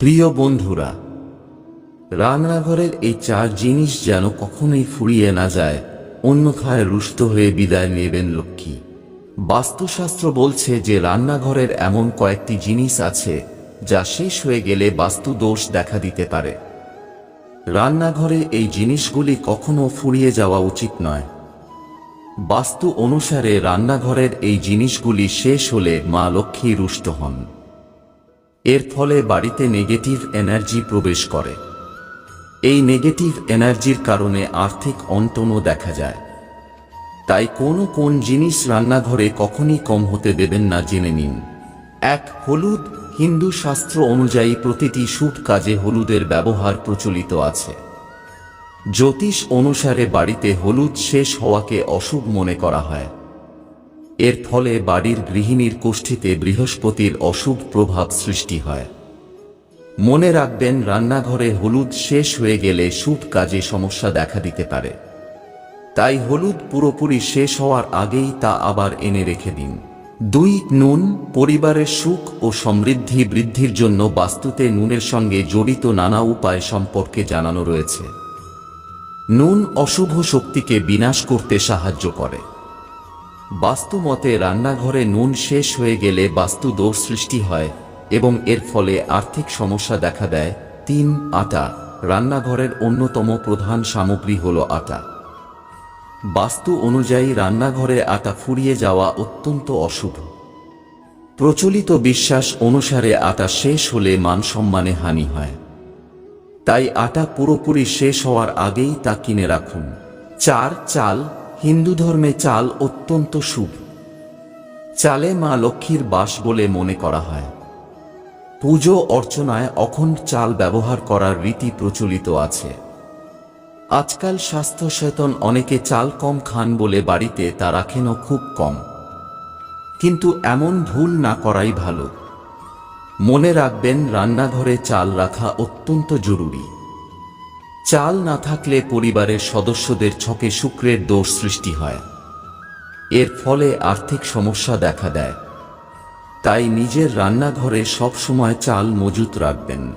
প্রিয় বন্ধুরা, রান্নাঘরের এই চার জিনিস যেন কখনোই ফুরিয়ে না যায়, অন্যথায় রুষ্ট হয়ে বিদায় নেবেন লক্ষ্মী। বাস্তুশাস্ত্র বলছে যে রান্নাঘরের এমন কয়েকটি জিনিস আছে, যা শেষ হয়ে গেলে বাস্তু দোষ দেখা দিতে পারে। রান্নাঘরে এই জিনিসগুলি কখনো ফুরিয়ে যাওয়া উচিত নয়। বাস্তু অনুসারে রান্নাঘরের এই জিনিসগুলি শেষ হলে মা লক্ষ্মী রুষ্ট হন। এর ফলে বাড়িতে নেগেটিভ এনার্জি প্রবেশ করে। এই নেগেটিভ এনার্জির কারণে আর্থিক অন্তনও দেখা যায়। তাই কোন কোন জিনিস রান্নাঘরে কখনই কম হতে দেবেন না জেনে নিন। এক, হলুদ, হিন্দু শাস্ত্র অনুযায়ী প্রতিটি শুভ কাজে হলুদের ব্যবহার প্রচলিত আছে। জ্যোতিষ অনুসারে বাড়িতে হলুদ শেষ হওয়াকে অশুভ মনে করা হয়। এর ফলে বাড়ির গৃহিণীর কোষ্ঠীতে বৃহস্পতির অশুভ প্রভাব সৃষ্টি হয়। মনে রাখবেন, রান্নাঘরে হলুদ শেষ হয়ে গেলে শুভ কাজে সমস্যা দেখা দিতে পারে। তাই হলুদ পুরোপুরি শেষ হওয়ার আগেই তা আবার এনে রেখে দিন। দুই, নুন, পরিবারের সুখ ও সমৃদ্ধি বৃদ্ধির জন্য বাস্তুতে নুনের সঙ্গে জড়িত নানা উপায় সম্পর্কে জানানো রয়েছে। নুন অশুভ শক্তিকে বিনাশ করতে সাহায্য করে। বাস্তু মতে রান্নাঘরে নুন শেষ হয়ে গেলে বাস্তু দোষ সৃষ্টি হয় এবং এর ফলে আর্থিক সমস্যা দেখা দেয়। তিন, আটা রান্নাঘরের অন্যতম প্রধান সামগ্রী হল আটা। বাস্তু অনুযায়ী রান্নাঘরে আটা ফুরিয়ে যাওয়া অত্যন্ত অশুভ। প্রচলিত বিশ্বাস অনুসারে আটা শেষ হলে মান সম্মানে হানি হয়। তাই আটা পুরোপুরি শেষ হওয়ার আগেই তা কিনে রাখুন। চার, চাল হিন্দু ধর্মে চাল অত্যন্ত শুভ। চালে মা লক্ষ্মীর বাস বলে মনে করা হয়। পুজো অর্চনায় অখণ্ড চাল ব্যবহার করার রীতি প্রচলিত আছে। আজকাল স্বাস্থ্য সচেতন অনেকে চাল কম খান বলে বাড়িতে তা রাখেনও খুব কম। কিন্তু এমন ভুল না করাই ভালো। মনে রাখবেন, রান্নাঘরে চাল রাখা অত্যন্ত জরুরি। চাল না থাকলে পরিবারের সদস্যদের ছকে শুক্রের দোষ সৃষ্টি হয়। এর ফলে আর্থিক সমস্যা দেখা দেয়। তাই নিজের রান্নাঘরে সবসময় চাল মজুত রাখবেন।